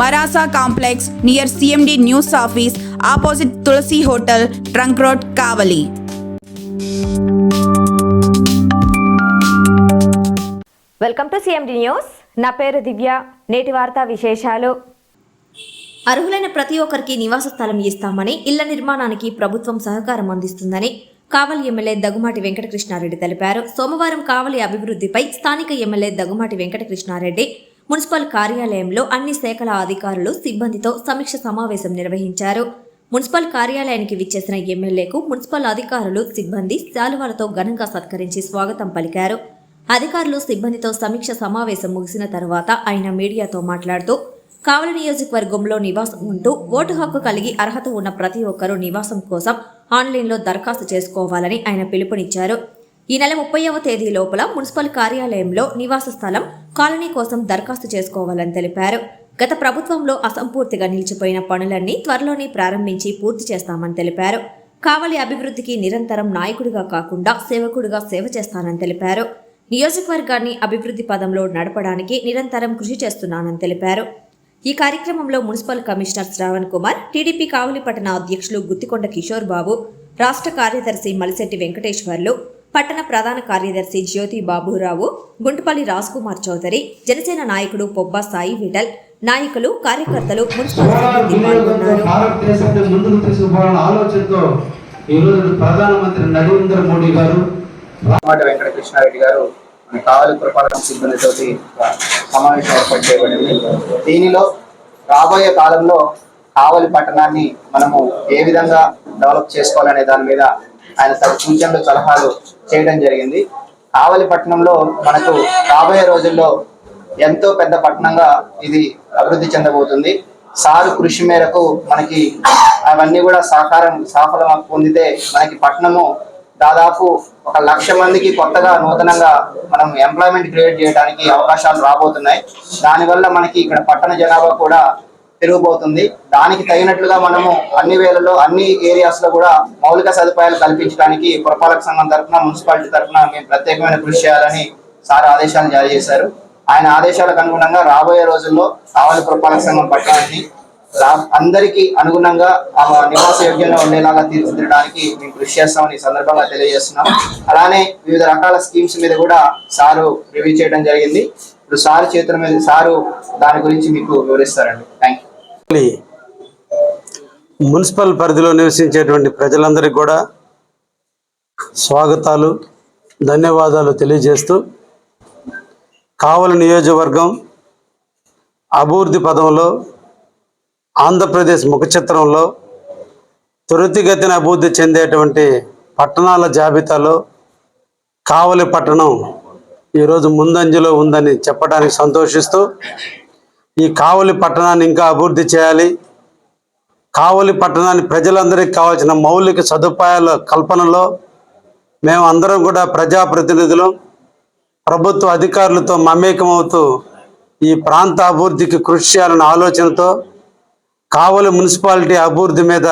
మరాసా complex near CMD news office opposite Tulasi hotel trunk road Kavali welcome to CMD news నా పేరు దివ్య. నేటి వార్తా విశేషాలు. అర్హులైన ప్రతి ఒక్కరికి నివాస స్థలం ఇస్తామని ఇళ్ళ నిర్మాణానికి ప్రభుత్వం సహకారం అందిస్తుందని కావలి ఎమ్మెల్యే దగ్గుమాటి వెంకటకృష్ణారెడ్డి తెలిపారు. సోమవారం కావలి అభివృద్ధిపై స్థానిక ఎమ్మెల్యే దగ్గుమాటి వెంకటకృష్ణారెడ్డి మున్సిపల్ కార్యాలయంలో అన్ని శాఖల అధికారులు సిబ్బందితో సమీక్ష సమావేశం నిర్వహించారు. మున్సిపల్ కార్యాలయానికి విచ్చేసిన ఎమ్మెల్యేకు మున్సిపల్ అధికారులు సిబ్బంది శాలువాలతో ఘనంగా సత్కరించి స్వాగతం పలికారు. అధికారులు సిబ్బందితో సమీక్ష సమావేశం ముగిసిన తర్వాత ఆయన మీడియాతో మాట్లాడుతూ కావలి నియోజకవర్గంలో నివాసం ఉంటూ ఓటు హక్కు కలిగి అర్హత ఉన్న ప్రతి ఒక్కరూ నివాసం కోసం ఆన్లైన్లో దరఖాస్తు చేసుకోవాలని ఆయన పిలుపునిచ్చారు. ఈ నెల ముప్పైవ తేదీ లోపల మున్సిపల్ కార్యాలయంలో నివాస స్థలం కాలనీ కోసం దరఖాస్తు చేసుకోవాలని తెలిపారు. గత ప్రభుత్వంలో అసంపూర్తిగా నిలిచిపోయిన పనులన్నీ త్వరలోనే ప్రారంభించి పూర్తి చేస్తామని తెలిపారు. కావలి అభివృద్ధికి నిరంతరం నాయకుడిగా కాకుండా సేవకుడిగా సేవ చేస్తానని తెలిపారు. నియోజకవర్గాన్ని అభివృద్ధి పదంలో నడపడానికి నిరంతరం కృషి చేస్తున్నానని తెలిపారు. ఈ కార్యక్రమంలో municipal commissioner Shravan Kumar TDP Kavali పట్టణ అధ్యక్షులు గుత్తికొండ కిషోర్ బాబు రాష్ట్ర కార్యదర్శి మలిశెట్టి వెంకటేశ్వర్లు పట్టణ ప్రధాన కార్యదర్శి జ్యోతి బాబురావు గుంటుపల్లి కుమార్ చౌదరి జనసేన నాయకుడు పొబ్బా సాయి విఠల్ నాయకులు కార్యకర్తలు మున్సిపల్ సిబ్బంది పాల్గొన్నారు భారతదేశాన్ని ముందుకు తీసుకుపోవాలన్న ఆలోచనతో ఈరోజు ప్రధానమంత్రి నరేంద్ర మోడీ గారు వెంకటకృష్ణారెడ్డి గారు మన కావలి పురపాలక సిబ్బందితోటి సమావేశం ఏర్పాటు చేయబడింది. దీనిలో రాబోయే కాలంలో కావలి పట్టణాన్ని మనము ఏ విధంగా డెవలప్ చేసుకోవాలనే దాని మీద ఆయన తన సూచనలు సలహాలు చేయడం జరిగింది. కావలి పట్టణంలో మనకు రాబోయే రోజుల్లో ఎంతో పెద్ద పట్టణంగా ఇది అభివృద్ధి చెందబోతుంది. సారు కృషి మేరకు మనకి అవన్నీ కూడా సహకారం సఫలం పొందితే మనకి పట్టణము దాదాపు ఒక లక్ష మందికి కొత్తగా నూతనంగా మనం ఎంప్లాయ్మెంట్ క్రియేట్ చేయడానికి అవకాశాలు రాబోతున్నాయి. దానివల్ల మనకి ఇక్కడ పట్టణ జనాభా కూడా పెరిగిపోతుంది. దానికి తగినట్లుగా మనము అన్ని వేళల్లో అన్ని ఏరియాస్లో కూడా మౌలిక సదుపాయాలు కల్పించడానికి పురపాలక సంఘం తరఫున మున్సిపాలిటీ తరఫున మేము ప్రత్యేకమైన కృషి చేయాలని సార్ ఆదేశాలు జారీ చేశారు. ఆయన ఆదేశాలకు అనుగుణంగా రాబోయే రోజుల్లో కావలి పురపాలక సంఘం పట్టణాన్ని రా- అందరికీ అనుగుణంగా ఆ నివాస యోగ్యంగా ఉండేలాగా తీర్చిదిద్దడానికి మేము కృషి చేస్తామని సందర్భంగా తెలియజేస్తున్నాం. అలానే వివిధ రకాల స్కీమ్స్ మీద కూడా సారు రివ్యూ చేయడం జరిగింది. ఇప్పుడు సారు చేతుల మీద సారు దాని గురించి మీకు వివరిస్తారండి. థ్యాంక్ యూ మున్సిపల్ పరిధిలో నివసించేటువంటి ప్రజలందరికీ కూడా స్వాగతాలు ధన్యవాదాలు తెలియజేస్తూ కావలి నియోజకవర్గం అభివృద్ధి పదంలో ఆంధ్రప్రదేశ్ ముఖ చిత్రంలో త్వరితగతిన అభివృద్ధి చెందేటువంటి పట్టణాల జాబితాలో కావలి పట్టణం ఈరోజు ముందంజలో ఉందని చెప్పడానికి సంతోషిస్తూ ఈ కావలి పట్టణాన్ని ఇంకా అభివృద్ధి చేయాలి. కావలి పట్టణాన్ని ప్రజలందరికీ కావాల్సిన మౌలిక సదుపాయాల కల్పనలో మేము అందరం కూడా ప్రజాప్రతినిధులు. ప్రభుత్వ అధికారులతో మమేకమవుతూ ఈ ప్రాంత అభివృద్ధికి కృషి చేయాలన్న ఆలోచనతో కావలి మున్సిపాలిటీ అభివృద్ధి మీద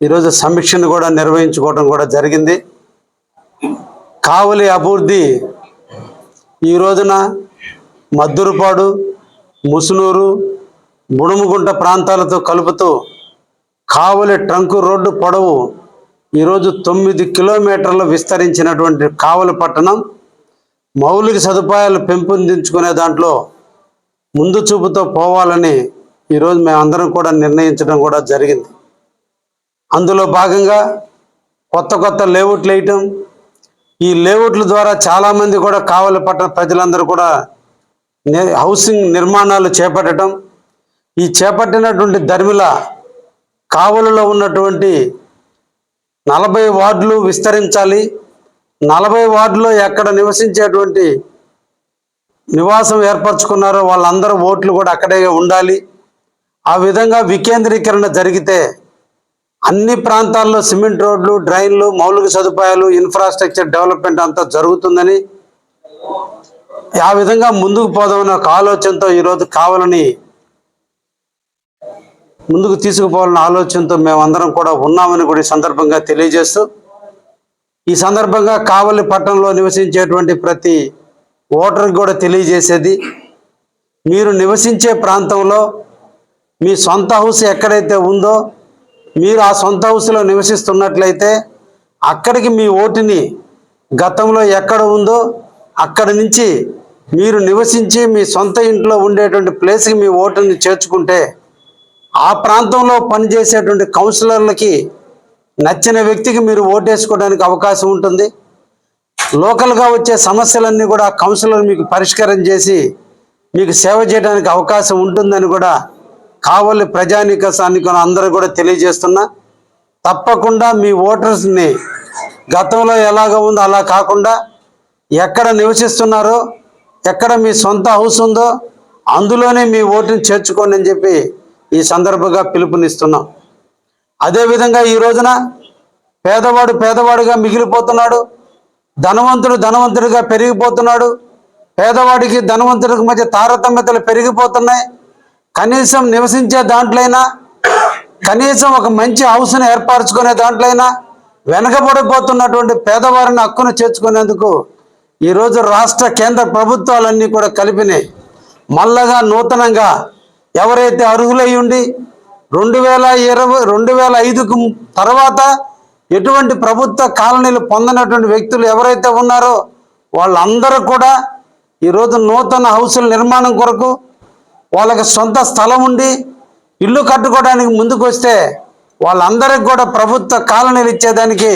ఈరోజు సమీక్షను కూడా నిర్వహించుకోవడం కూడా జరిగింది. కావలి అభివృద్ధి ఈ రోజున మద్దురుపాడు ముసునూరు బుడుముగుంట ప్రాంతాలతో కలుపుతూ కావలి ట్రంకు రోడ్డు పొడవు ఈరోజు తొమ్మిది కిలోమీటర్లు విస్తరించినటువంటి కావలి పట్టణం. మౌలిక సదుపాయాలు పెంపొందించుకునే దాంట్లో ముందు చూపుతో పోవాలని ఈరోజు మేమందరం కూడా నిర్ణయించడం కూడా జరిగింది. అందులో భాగంగా కొత్త కొత్త లేఅవుట్లు వేయటం. ఈ లేఅవుట్ల ద్వారా చాలామంది కూడా కావలి పట్టణ ప్రజలందరూ కూడా హౌసింగ్ నిర్మాణాలు చేపట్టడం ఈ చేపట్టినటువంటి ధర్మిల కావలిలో ఉన్నటువంటి నలభై వార్డులు విస్తరించాలి. నలభై వార్డులో ఎక్కడ నివసించేటువంటి నివాసం ఏర్పరచుకున్నారో వాళ్ళందరూ ఓట్లు కూడా అక్కడే ఉండాలి. ఆ విధంగా వికేంద్రీకరణ జరిగితే అన్ని ప్రాంతాల్లో సిమెంట్ రోడ్లు డ్రైన్లు మౌలిక సదుపాయాలు ఇన్ఫ్రాస్ట్రక్చర్ డెవలప్మెంట్ అంతా జరుగుతుందని ఆ విధంగా ముందుకు పోదామని ఒక ఆలోచనతో ఈరోజు కావాలని ముందుకు తీసుకుపోవాలన్న ఆలోచనతో మేమందరం కూడా ఉన్నామని కూడా ఈ సందర్భంగా తెలియజేస్తూ ఈ సందర్భంగా కావలి పట్టణంలో నివసించేటువంటి ప్రతి ఓటర్కి కూడా తెలియజేసేది మీరు నివసించే ప్రాంతంలో మీ సొంత హౌస్ ఎక్కడైతే ఉందో మీరు ఆ సొంత హౌస్లో నివసిస్తున్నట్లయితే అక్కడికి మీ ఓటుని గతంలో ఎక్కడ ఉందో అక్కడి నుంచి మీరు నివసించి మీ సొంత ఇంట్లో ఉండేటువంటి ప్లేస్కి మీ ఓటుని చేర్చుకుంటే ఆ ప్రాంతంలో పనిచేసేటువంటి కౌన్సిలర్లకి నచ్చిన వ్యక్తికి మీరు ఓటేసుకోవడానికి అవకాశం ఉంటుంది. లోకల్గా వచ్చే సమస్యలన్నీ కూడా కౌన్సిలర్ మీకు పరిష్కారం చేసి మీకు సేవ చేయడానికి అవకాశం ఉంటుందని కూడా కావలి ప్రజానిక సానికం అందరూ కూడా తెలియజేస్తున్నా. తప్పకుండా మీ ఓటర్స్ని గతంలో ఎలాగ ఉందో అలా కాకుండా ఎక్కడ నివసిస్తున్నారో ఎక్కడ మీ సొంత హౌస్ ఉందో అందులోనే మీ ఓటుని చేర్చుకోండి అని చెప్పి ఈ సందర్భంగా పిలుపునిస్తున్నాం. అదేవిధంగా ఈ రోజున పేదవాడు పేదవాడిగా మిగిలిపోతున్నాడు ధనవంతుడు ధనవంతుడిగా పెరిగిపోతున్నాడు పేదవాడికి ధనవంతుడికి మధ్య తారతమ్యతలు పెరిగిపోతున్నాయి. కనీసం నివసించే దాంట్లైనా కనీసం ఒక మంచి హౌస్ను ఏర్పరచుకునే దాంట్లైనా వెనకబడిపోతున్నటువంటి పేదవారిని హక్కును చేర్చుకునేందుకు ఈరోజు రాష్ట్ర కేంద్ర ప్రభుత్వాలన్నీ కూడా కలిపినాయి. మల్లగా నూతనంగా ఎవరైతే అర్హులై ఉండి రెండు వేల ఇరవై రెండు వేల ఐదుకు తర్వాత ఎటువంటి ప్రభుత్వ కాలనీలు పొందినటువంటి వ్యక్తులు ఎవరైతే ఉన్నారో వాళ్ళందరూ కూడా ఈరోజు నూతన హౌసుల నిర్మాణం కొరకు వాళ్ళకి సొంత స్థలం ఉండి ఇల్లు కట్టుకోవడానికి ముందుకు వస్తే వాళ్ళందరికి కూడా ప్రభుత్వ కాలనీలు ఇచ్చేదానికి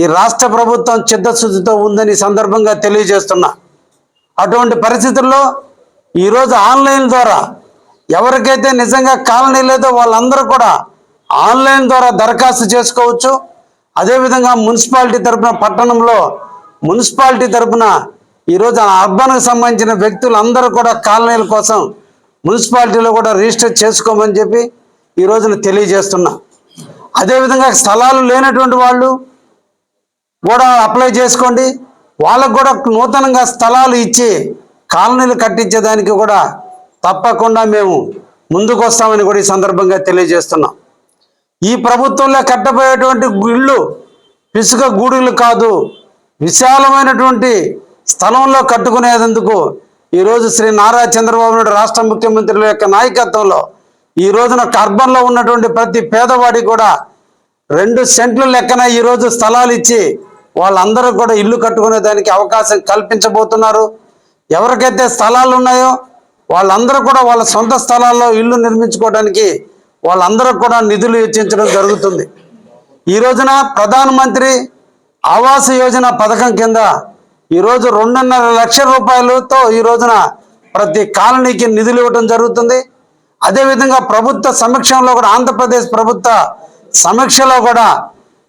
ఈ రాష్ట్ర ప్రభుత్వం చిత్తశుద్ధితో ఉందని సందర్భంగా తెలియజేస్తున్నా. అటువంటి పరిస్థితుల్లో ఈరోజు ఆన్లైన్ ద్వారా ఎవరికైతే నిజంగా కాలనీ లేదో వాళ్ళందరూ కూడా ఆన్లైన్ ద్వారా దరఖాస్తు చేసుకోవచ్చు. అదేవిధంగా మున్సిపాలిటీ తరపున పట్టణంలో మున్సిపాలిటీ తరపున ఈరోజు అర్బన్కి సంబంధించిన వ్యక్తులు అందరూ కూడా కాలనీల కోసం మున్సిపాలిటీలో కూడా రిజిస్టర్ చేసుకోమని చెప్పి ఈ రోజున తెలియజేస్తున్నా. అదేవిధంగా స్థలాలు లేనటువంటి వాళ్ళు కూడా అప్లై చేసుకోండి. వాళ్ళకు కూడా నూతనంగా స్థలాలు ఇచ్చి కాలనీలు కట్టించేదానికి కూడా తప్పకుండా మేము ముందుకు వస్తామని కూడా ఈ సందర్భంగా తెలియజేస్తున్నాం. ఈ ప్రభుత్వంలో కట్టబోయేటువంటి ఇళ్ళు ఇసుక గూడులు కాదు విశాలమైనటువంటి స్థలంలో కట్టుకునేందుకు ఈరోజు శ్రీ నారా చంద్రబాబు నాయుడు రాష్ట్ర ముఖ్యమంత్రుల యొక్క నాయకత్వంలో ఈ రోజున కార్బన్లో ఉన్నటువంటి ప్రతి పేదవాడి కూడా రెండు సెంట్లు లెక్కన ఈరోజు స్థలాలు ఇచ్చి వాళ్ళందరూ కూడా ఇల్లు కట్టుకునే దానికి అవకాశం కల్పించబోతున్నారు. ఎవరికైతే స్థలాలు ఉన్నాయో వాళ్ళందరూ కూడా వాళ్ళ సొంత స్థలాల్లో ఇల్లు నిర్మించుకోవడానికి వాళ్ళందరూ కూడా నిధులు వెచ్చించడం జరుగుతుంది. ఈ రోజున ప్రధానమంత్రి ఆవాస్ యోజన పథకం కింద ఈరోజు రెండున్నర లక్షల రూపాయలతో ఈ రోజున ప్రతి కాలనీకి నిధులు ఇవ్వడం జరుగుతుంది. అదేవిధంగా ప్రభుత్వ సమీక్షంలో కూడా ఆంధ్రప్రదేశ్ ప్రభుత్వ సమీక్షలో కూడా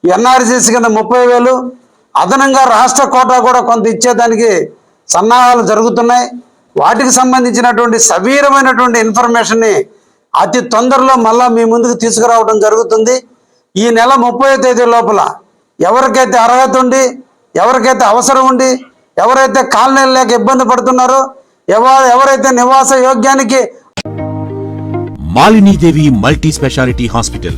ఎన్ఆర్సీసీ కింద ముప్పై వేలు అదనంగా రాష్ట్ర కోటా కూడా కొంత ఇచ్చేదానికి సన్నాహాలు జరుగుతున్నాయి. వాటికి సంబంధించినటువంటి సవీరమైనటువంటి ఇన్ఫర్మేషన్ని అతి తొందరలో మళ్ళా మీ ముందుకు తీసుకురావడం జరుగుతుంది. ఈ నెల ముప్పై తేదీ లోపల ఎవరికైతే అర్హత ఉండి ఎవరికైతే అవసరం ఉండి ఎవరైతే కాలనీలు లేక ఇబ్బంది పడుతున్నారో ఎవ ఎవరైతే నివాస యోగ్యానికి Malinidevi multi speciality hospital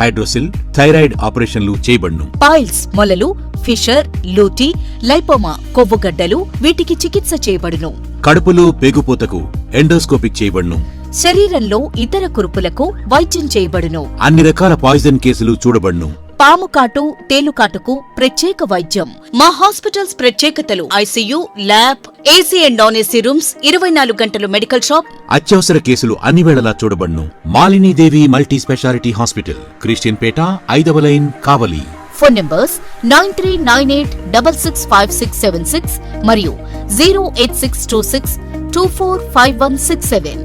hydrocele thyroid ఆపరేషన్లు చేయబడును. పాయిల్స్ మొలలు ఫిషర్ లూటీ లైపోమా కొవ్వుగడ్డలు వీటికి చికిత్స చేయబడును. కడుపులో పేగుపూతకు ఎండోస్కోపిక్ చేయబడును. శరీరంలో ఇతర కురుపులకు వైద్యం చేయబడును. అన్ని రకాల పాయిజన్ కేసులు చూడబడును. పాము కాటు తేలుకాటుకు ప్రత్యేక వైద్యం. మా హాస్పిటల్స్ ప్రత్యేకతలు ICU lab AC and non AC rooms ఇరవై నాలుగు గంటలు మెడికల్ షాప్. అత్యవసర కేసులు అన్ని వేళలా చూడబడును. Malinidevi multi speciality hospital Christianpet ఐదవ line Kavali. Phone numbers nine three nine eight double six five six seven six మరియు zero eight six two six two four five one six seven.